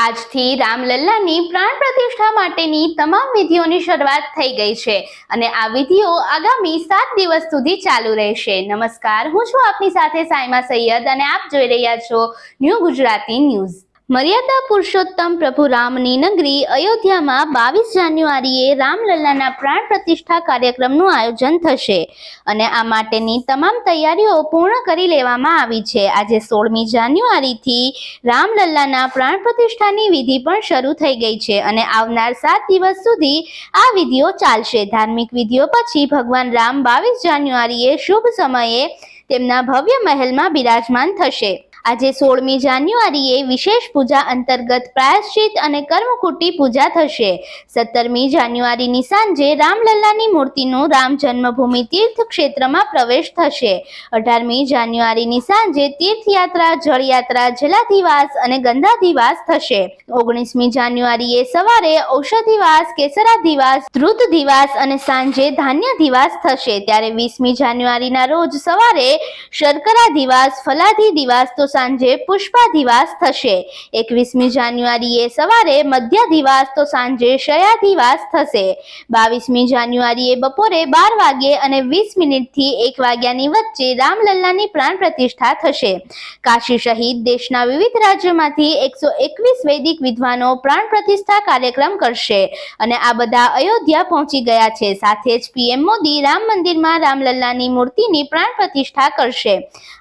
આજથી રામલલ્લાની પ્રાણ પ્રતિષ્ઠા માટેની તમામ વિધિઓની શરૂઆત થઈ ગઈ છે અને આ વિધિઓ આગામી સાત દિવસ સુધી ચાલુ રહેશે. નમસ્કાર, હું છું આપની સાથે સાયમા સૈયદ અને આપ જોઈ રહ્યા છો ન્યૂ ગુજરાતી ન્યૂઝ. મર્યાદા પુરુષોત્તમ પ્રભુ રામની નગરી અયોધ્યામાં બાવીસ જાન્યુઆરીએ રામલલ્લાના પ્રાણ પ્રતિષ્ઠા કાર્યક્રમનું આયોજન થશે અને આ માટેની તમામ તૈયારીઓ પૂર્ણ કરી લેવામાં આવી છે. આજે સોળમી જાન્યુઆરીથી રામલલ્લાના પ્રાણ પ્રતિષ્ઠાની વિધિ પણ શરૂ થઈ ગઈ છે અને આવનાર સાત દિવસ સુધી આ વિધિઓ ચાલશે. ધાર્મિક વિધિઓ પછી ભગવાન રામ બાવીસ જાન્યુઆરીએ શુભ સમયે તેમના ભવ્ય મહેલમાં બિરાજમાન થશે. આજે સોળમી જાન્યુઆરીએ વિશેષ પૂજા અંતર્ગત પ્રાયશ્ચિત અને કર્મકુટી પૂજા થશે. સત્તરમી જાન્યુઆરીની સાંજે રામલલ્લાની મૂર્તિનું રામ જન્મભૂમિ તીર્થ ક્ષેત્રમાં પ્રવેશ થશે. અઢારમી જાન્યુઆરીની સાંજે તીર્થયાત્રા, જળયાત્રા, જલાધિવાસ અને ગંધાધિવાસ થશે. ઓગણીસમી જાન્યુઆરીએ સવારે ઔષધિવાસ, કેસરાધિવાસ ધ્રુતધિવાસ અને સાંજે ધાન્યધિવાસ થશે. ત્યારે વીસમી જાન્યુઆરીના રોજ સવારે શર્કરાધિવાસ ફલાધિદિવાસ તો સાંજે પુષ્પાધિવાસ થશે. એકવીસમી જાન્યુઆરીએ સવારે મધ્યાધિવાસ તો સાંજે શયાધિવાસ થશે. બાવીસમી જાન્યુઆરીએ બપોરે બાર વાગ્યે અને વીસ મિનિટથી એક વાગ્યાની વચ્ચે રામલલ્લાની પ્રાણ પ્રતિષ્ઠા થશે. કાશી સહિત દેશના વિવિધ રાજ્યોમાંથી એકસો એકવીસ વૈદિક વિદ્વાનો પ્રાણ પ્રતિષ્ઠા કાર્યક્રમ કરશે અને આ બધા અયોધ્યા પહોંચી ગયા છે. સાથે જ પીએમ મોદી રામ મંદિરમાં રામલલ્લાની મૂર્તિની પ્રાણ પ્રતિષ્ઠા કરશે.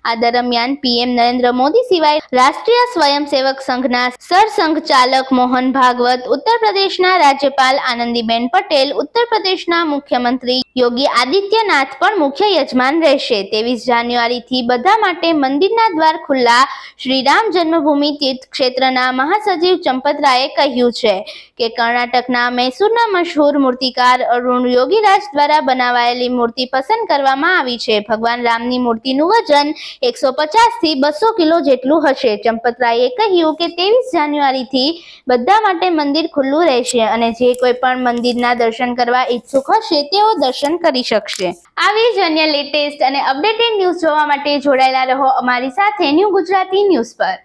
આ દરમિયાન પીએમ નરેન્દ્ર મોદી સિવાય રાષ્ટ્રીય સ્વયંસેવક સંઘના સરસંઘચાલક મોહન ભાગવત ઉત્તર પ્રદેશના રાજ્યપાલ આનંદીબેન પટેલ ઉત્તર પ્રદેશના મુખ્યમંત્રી યોગી આદિત્યનાથ પણ મુખ્ય યજમાન રહેશે. ત્રેવીસ જાન્યુઆરીથી બધા માટે મંદિરના દ્વાર ખુલ્લા શ્રી રામ જન્મભૂમિ તીર્થ ક્ષેત્રના મહાસચિવ ચંપતરાયે કહ્યું છે કે કર્ણાટકના મૈસૂરના મશહૂર મૂર્તિકાર અરુણ યોગીરાજ દ્વારા બનાવાયેલી મૂર્તિ પસંદ કરવામાં આવી છે. ભગવાન રામની મૂર્તિનું વજન એકસો પચાસથી બસો કિલો જેટલું હશે. ચંપતરાયે કહ્યું કે ત્રેવીસ જાન્યુઆરીથી બધા માટે મંદિર ખુલ્લું રહેશે અને જે કોઈ પણ મંદિરના દર્શન કરવા ઈચ્છુક હશે, તેઓ દર્શન કરી શકશે. આવી જ અન્ય લેટેસ્ટ અને અપડેટેડ ન્યૂઝ જોવા માટે જોડાયેલા રહો અમારી સાથે ન્યૂ ગુજરાતી ન્યૂઝ પર.